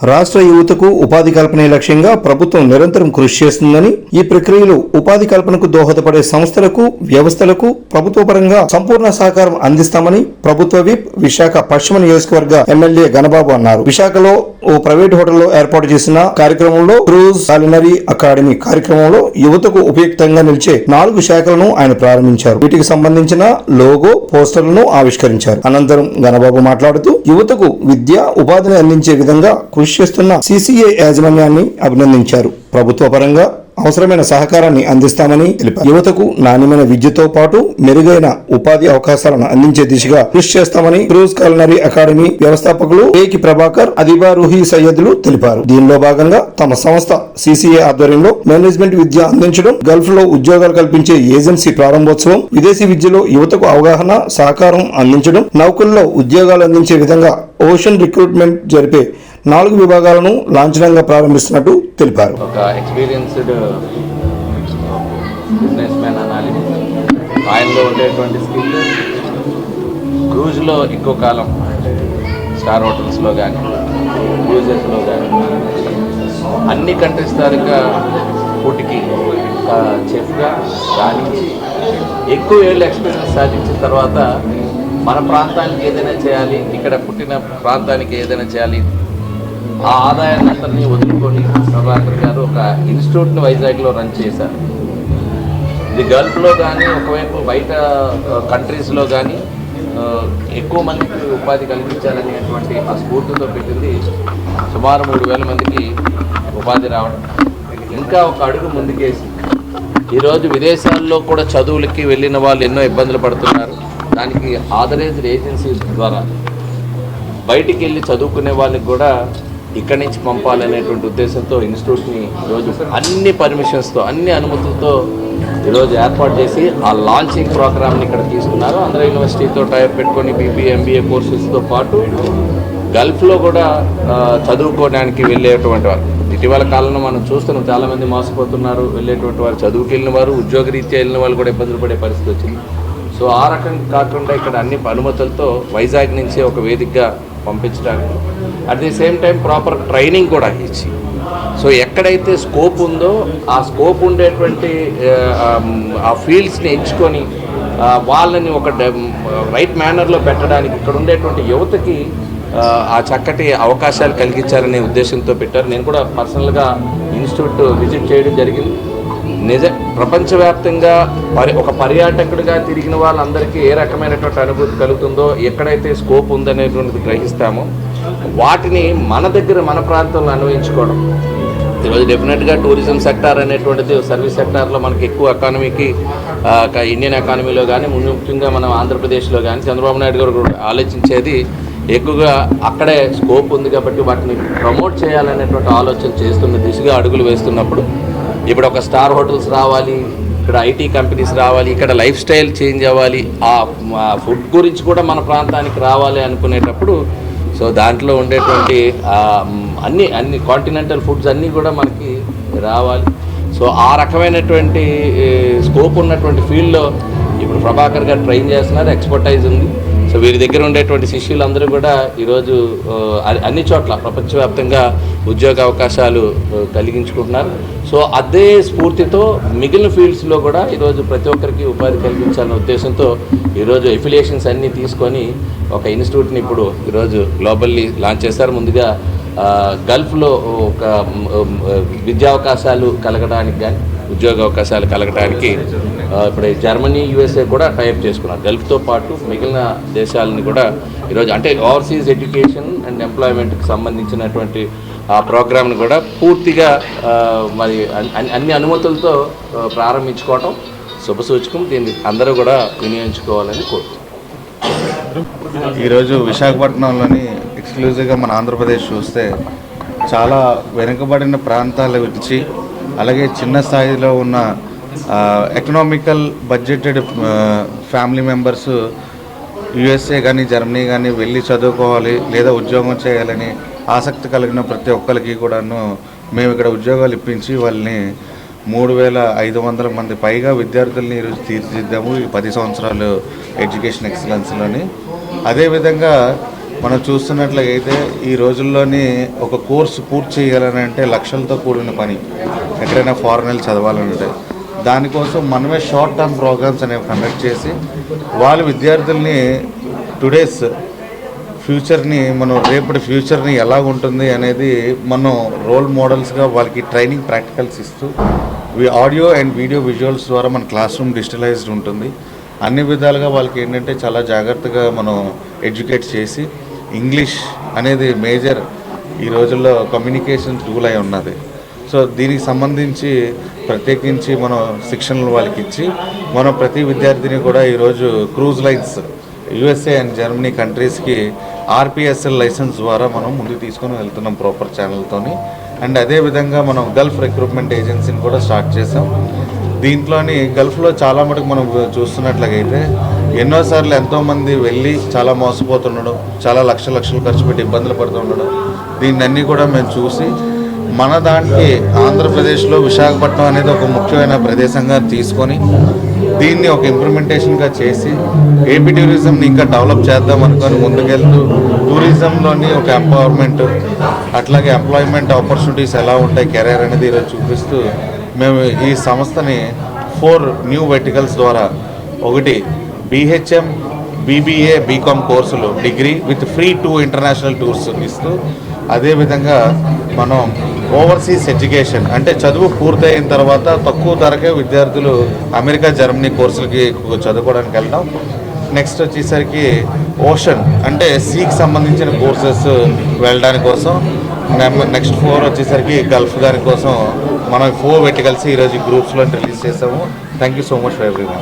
రాష్ట్ర యువతకు ఉపాధి కల్పనే లక్ష్యంగా ప్రభుత్వం నిరంతరం కృషి చేస్తుందని ఈ ప్రక్రియలో ఉపాధి కల్పనకు దోహదపడే సంస్థలకు వ్యవస్థలకు ప్రభుత్వ పరంగా సంపూర్ణ సహకారం అందిస్తామని ప్రభుత్వ విప్ విశాఖ పశ్చిమ నియోజకవర్గ ఎమ్మెల్యే గణబాబు అన్నారు. విశాఖలో ఓ ప్రైవేట్ హోటల్లో ఏర్పాటు చేసిన కార్యక్రమంలో క్రూజ్ కాలినరీ అకాడమీ కార్యక్రమంలో యువతకు ఉపయుక్తంగా నిలిచే నాలుగు శాఖలను ఆయన ప్రారంభించారు. వీటికి సంబంధించిన లోగో పోస్టర్లను ఆవిష్కరించారు. అనంతరం గణబాబు మాట్లాడుతూ యువతకు విద్య ఉపాధిని అందించే విధంగా కృషి చేస్తున్న సిసిఏ యాజమాన్యాన్ని అభినందించారు. ప్రభుత్వ పరంగా అవసరమైన సహకారాన్ని అందిస్తామని తెలిపారు. యువతకు నాణ్యమైన విద్యతో పాటు మెరుగైన ఉపాధి అవకాశాలను అందించే దిశగా కృషి చేస్తామని క్రూజ్ కాలినరీ అకాడమీ వ్యవస్థాపకులు ఏకి ప్రభాకర్ అదిబా రూహీ సయ్యద్లు తెలిపారు. దీనిలో భాగంగా తమ సంస్థ సిసిఏ ఆధ్వర్యంలో మేనేజ్మెంట్ విద్య అందించడం గల్ఫ్లో ఉద్యోగాలు కల్పించే ఏజెన్సీ ప్రారంభోత్సవం విదేశీ విద్యలో యువతకు అవగాహన సహకారం అందించడం నౌకల్లో ఉద్యోగాలు అందించే విధంగా ఓషన్ రిక్రూట్మెంట్ జరిపే నాలుగు విభాగాలను లాంఛనంగా ప్రారంభిస్తున్నట్టు తెలిపారు. ఒక ఎక్స్పీరియన్స్డ్ బిజినెస్ మ్యాన్ అనాలి. ఆయనలో ఉండేటువంటి స్కిల్ క్రూజ్లో ఎక్కువ కాలం స్టార్ హోటల్స్లో కానీ క్రూజెస్లో కానీ అన్ని కంట్రీస్ తాలూకా ఫుడ్కి చెఫ్గా రాణించి ఎక్కువ ఏళ్ళు ఎక్స్పీరియన్స్ సాధించిన తర్వాత మన ప్రాంతానికి ఏదైనా చేయాలి ఇక్కడ పుట్టిన ప్రాంతానికి ఏదైనా చేయాలి ఆ ఆదాయాన్ని అందరినీ వదులుకొని ప్రభాకర్ గారు ఒక ఇన్స్టిట్యూట్ని వైజాగ్లో రన్ చేశారు. ఇది గల్ఫ్లో కానీ ఒకవైపు బయట కంట్రీస్లో కానీ ఎక్కువ మందికి ఉపాధి కల్పించాలనేటువంటి ఆ స్ఫూర్తితో పెట్టింది. సుమారు మూడు వేల మందికి ఉపాధి రావడం. ఇంకా ఒక అడుగు ముందుకేసి ఈరోజు విదేశాల్లో కూడా చదువులకి వెళ్ళిన వాళ్ళు ఎన్నో ఇబ్బందులు పడుతున్నారు. దానికి ఆథరైజ్డ్ ఏజెన్సీస్ ద్వారా బయటికి వెళ్ళి చదువుకునే వాళ్ళకి కూడా ఇక్కడి నుంచి పంపాలనేటువంటి ఉద్దేశంతో ఇన్స్టిట్యూట్ని ఈరోజు అన్ని పర్మిషన్స్తో అన్ని అనుమతులతో ఈరోజు ఏర్పాటు చేసి ఆ లాంచింగ్ ప్రోగ్రామ్ని ఇక్కడ తీసుకున్నారు. ఆంధ్ర యూనివర్సిటీతో టైప్ పెట్టుకొని బీబీఏ ఎంబీఏ కోర్సెస్తో పాటు గల్ఫ్లో కూడా చదువుకోవడానికి వెళ్ళేటువంటి వారు. ఇటీవల కాలంలో మనం చూస్తున్నాం చాలామంది మోసపోతున్నారు. వెళ్ళేటువంటి వారు చదువుకు వెళ్ళిన వారు ఉద్యోగరీత్యా వెళ్ళిన వాళ్ళు కూడా ఇబ్బందులు పడే పరిస్థితి వచ్చింది. సో ఆ రకం కాకుండా ఇక్కడ అన్ని అనుమతులతో వైజాగ్ నుంచి ఒక వేదికగా పంపించడానికి. At the same time proper training కూడా ఇచ్చి. సో ఎక్కడైతే స్కోప్ ఉందో ఆ స్కోప్ ఉండేటువంటి ఆ, ఫీల్డ్స్ని ఎంచుకొని వాళ్ళని ఒక రైట్ మేనర్లో పెట్టడానికి ఇక్కడ ఉండేటువంటి యువతకి ఆ, ఆ చక్కటి అవకాశాలు కలిగించాలనే ఉద్దేశంతో పెట్టారు. నేను కూడా పర్సనల్గా ఇన్స్టిట్యూట్ విజిట్ చేయడం జరిగింది. నిజ ప్రపంచవ్యాప్తంగా పరి ఒక పర్యాటకుడిగా తిరిగిన వాళ్ళందరికీ ఏ రకమైనటువంటి అనుభూతి కలుగుతుందో ఎక్కడైతే స్కోప్ ఉందనేటువంటిది గ్రహిస్తామో వాటిని మన దగ్గర మన ప్రాంతంలో అన్వయించుకోవడం. ఈరోజు డెఫినెట్గా టూరిజం సెక్టార్ అనేటువంటిది సర్వీస్ సెక్టార్లో మనకి ఎక్కువ ఎకానమీకి ఇండియన్ ఎకానమీలో కానీ ముందు ముఖ్యంగా మనం ఆంధ్రప్రదేశ్లో కానీ చంద్రబాబు నాయుడు గారు కూడా ఆలోచించేది ఎక్కువగా అక్కడే స్కోప్ ఉంది కాబట్టి వాటిని ప్రమోట్ చేయాలనేటువంటి ఆలోచన చేస్తున్న దిశగా అడుగులు వేస్తున్నప్పుడు ఇప్పుడు ఒక స్టార్ హోటల్స్ రావాలి ఇక్కడ ఐటీ కంపెనీస్ రావాలి ఇక్కడ లైఫ్ స్టైల్ చేంజ్ అవ్వాలి ఆ ఫుడ్ గురించి కూడా మన ప్రాంతానికి రావాలి అనుకునేటప్పుడు సో దాంట్లో ఉండేటువంటి అన్ని అన్ని కాంటినెంటల్ ఫుడ్స్ అన్నీ కూడా మనకి రావాలి. సో ఆ రకమైనటువంటి స్కోప్ ఉన్నటువంటి ఫీల్డ్లో ఇప్పుడు ప్రభాకర్ గారు ట్రైన్ చేస్తున్నారు ఎక్స్పర్టైజ్ ఉంది. సో వీరి దగ్గర ఉండేటువంటి శిష్యులందరూ కూడా ఈరోజు అన్ని చోట్ల ప్రపంచవ్యాప్తంగా ఉద్యోగ అవకాశాలు కలిగించుకుంటున్నారు. సో అదే స్ఫూర్తితో మిగిలిన ఫీల్డ్స్లో కూడా ఈరోజు ప్రతి ఒక్కరికి ఉపాధి కల్పించాలనే ఉద్దేశంతో ఈరోజు ఎఫిలియేషన్స్ అన్నీ తీసుకొని ఒక ఇన్స్టిట్యూట్ని ఇప్పుడు ఈరోజు గ్లోబల్లీ లాంచ్ చేశారు. ముందుగా గల్ఫ్లో ఒక విద్యా అవకాశాలు కలగడానికి కానీ ఉద్యోగ అవకాశాలు కలగడానికి ఇప్పుడు జర్మనీ యూఎస్ఏ కూడా టైప్ చేసుకున్నారు. గల్ఫ్తో పాటు మిగిలిన దేశాలని కూడా ఈరోజు అంటే ఓవర్సీస్ ఎడ్యుకేషన్ అండ్ ఎంప్లాయ్మెంట్కి సంబంధించినటువంటి ఆ ప్రోగ్రామ్ని కూడా పూర్తిగా మరి అన్- అన్ని అనుమతులతో ప్రారంభించుకోవటం శుభసూచకం. దీన్ని అందరూ కూడా వినియోగించుకోవాలని కోరుతున్నాను ఈరోజు విశాఖపట్నంలోని ఎక్స్క్లూజివ్గా మన ఆంధ్రప్రదేశ్ చూస్తే చాలా వెనుకబడిన ప్రాంతాల గురించి అలాగే చిన్న స్థాయిలో ఉన్న economical budgeted family members USA కానీ జర్మనీ కానీ వెళ్ళి చదువుకోవాలి లేదా ఉద్యోగం చేయాలని ఆసక్తి కలిగిన ప్రతి ఒక్కరికి కూడాను మేము ఇక్కడ ఉద్యోగాలు ఇప్పించి వాళ్ళని మూడు వేల ఐదు వందల మంది పైగా విద్యార్థుల్ని ఈరోజు తీర్చిదిద్దాము ఈ పది సంవత్సరాలు ఎడ్యుకేషన్ ఎక్సలెన్స్లోని. అదేవిధంగా మనం చూస్తున్నట్లయితే ఈ రోజుల్లోని ఒక కోర్సు పూర్తి చేయాలని అంటే లక్షలతో కూడిన పని. ఎక్కడైనా ఫారెన్ వెళ్ళి చదవాలంటే దానికోసం మనమే షార్ట్ టర్మ్ ప్రోగ్రామ్స్ అనేవి కండక్ట్ చేసి వాళ్ళ విద్యార్థుల్ని టుడేస్ ఫ్యూచర్ని మనం రేపటి ఫ్యూచర్ని ఎలా ఉంటుంది అనేది మనం రోల్ మోడల్స్గా వాళ్ళకి ట్రైనింగ్ ప్రాక్టికల్స్ ఇస్తూ ఆడియో అండ్ వీడియో విజువల్స్ ద్వారా మన క్లాస్ రూమ్ డిజిటలైజ్డ్ ఉంటుంది. అన్ని విధాలుగా వాళ్ళకి ఏంటంటే చాలా జాగ్రత్తగా మనం ఎడ్యుకేట్ చేసి ఇంగ్లీష్ అనేది మేజర్ ఈ రోజుల్లో కమ్యూనికేషన్ టూల్ అయి ఉన్నది. సో దీనికి సంబంధించి ప్రత్యేకించి మనం శిక్షణలు వాళ్ళకి ఇచ్చి మనం ప్రతి విద్యార్థిని కూడా ఈరోజు cruise lines USA and Germany కంట్రీస్కి ఆర్పిఎస్ఎల్ లైసెన్స్ ద్వారా మనం ముందుకు తీసుకొని వెళ్తున్నాం ప్రాపర్ ఛానల్తోని. అండ్ అదేవిధంగా మనం గల్ఫ్ రిక్రూట్మెంట్ ఏజెన్సీని కూడా స్టార్ట్ చేసాం దీంట్లోని గల్ఫ్లో చాలా మటుకు మనం చూస్తున్నట్లయితే ఎన్నోసార్లు ఎంతోమంది వెళ్ళి చాలా మోసపోతుండడం చాలా లక్ష లక్షలు ఖర్చు పెట్టి ఇబ్బందులు పడుతుండడం దీన్ని అన్నీ కూడా మేము చూసి మన దానికి ఆంధ్రప్రదేశ్లో విశాఖపట్నం అనేది ఒక ముఖ్యమైన ప్రదేశంగా తీసుకొని దీన్ని ఒక ఇంప్లిమెంటేషన్గా చేసి ఏపీ టూరిజంని ఇంకా డెవలప్ చేద్దాం అనుకొని ముందుకెళ్తూ టూరిజంలోని ఒక ఎంపవర్మెంట్ అట్లాగే ఎంప్లాయ్మెంట్ ఆపర్చునిటీస్ ఎలా ఉంటాయి కెరీర్ అనేది ఈరోజు చూపిస్తూ మేము ఈ సంస్థని ఫోర్ న్యూ వెర్టికల్స్ ద్వారా ఒకటి బీహెచ్ఎం బీబీఏ బీకామ్ కోర్సులు degree with free two international tours ఇస్తూ అదేవిధంగా మనం ఓవర్సీస్ ఎడ్యుకేషన్ అంటే చదువు పూర్తయిన తర్వాత తక్కువ ధరకే విద్యార్థులు అమెరికా జర్మనీ కోర్సులకి చదువుకోవడానికి వెళ్ళడం నెక్స్ట్ వచ్చేసరికి ఓషన్ అంటే సీకి సంబంధించిన కోర్సెస్ వెళ్ళడానికి కోసం. నెక్స్ట్ ఫోర్ వచ్చేసరికి గల్ఫ్ దాని కోసం మనం ఫోర్ పెట్టి కలిసి ఈరోజు గ్రూప్స్లో రిలీజ్ చేసాము. Thank you so much for everyone